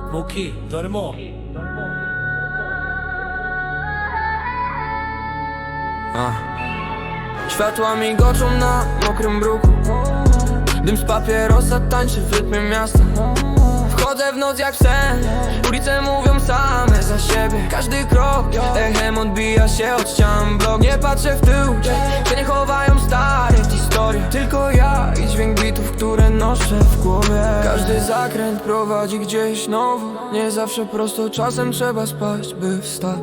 Muki, dormo. A. Światła migoczą na mokrym bruku. Dym z papierosa tańczy w rytmie miasta. Wchodzę w noc jak sen. Ulice mówią same za siebie. Każdy krok echem odbija się od ścian blok. Nie patrzę w tył, że nie chowają stare historie. Tylko ja i dźwięk bitów, które noszę w głowie Każdy zakręt prowadzi gdzieś nowo Nie zawsze prosto, czasem trzeba spać, by wstać.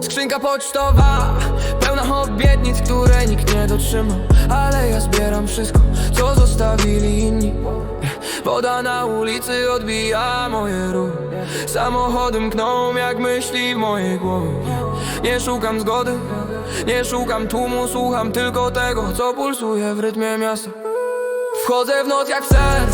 Skrzynka pocztowa, pełna obietnic, które nikt nie dotrzymał. Ale ja zbieram wszystko, co zostawili inni. Woda na ulicy odbija moje ruchy Samochody mkną jak myśli w mojej głowie. Nie szukam zgody, nie szukam tłumu Słucham tylko tego, co pulsuje w rytmie miasta. Wchodzę w noc jak w sen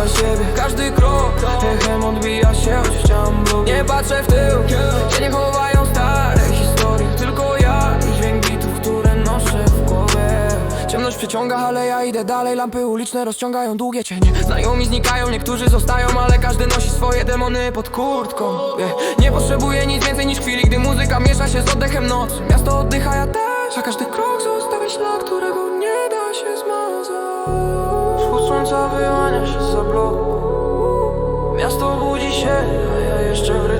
za siebie. Każdy krok echem odbija się od ścian blok Nie patrzę w tył, gdzie nie chowają stare historie. Tylko ja i dźwięk bitów, które noszę w głowie. Ciemność przyciąga, ale ja idę dalej. Lampy uliczne rozciągają długie cienie. Znajomi znikają, niektórzy zostają Ale każdy nosi swoje demony pod kurtką. Nie potrzebuję nic więcej niż chwili Gdy muzyka miesza się z oddechem nocy. Miasto oddycha, ja też. A każdy krok zostawia ślad, którego Słońca wyłania się za bloku Miasto budzi się, a ja jeszcze w rytmie nocy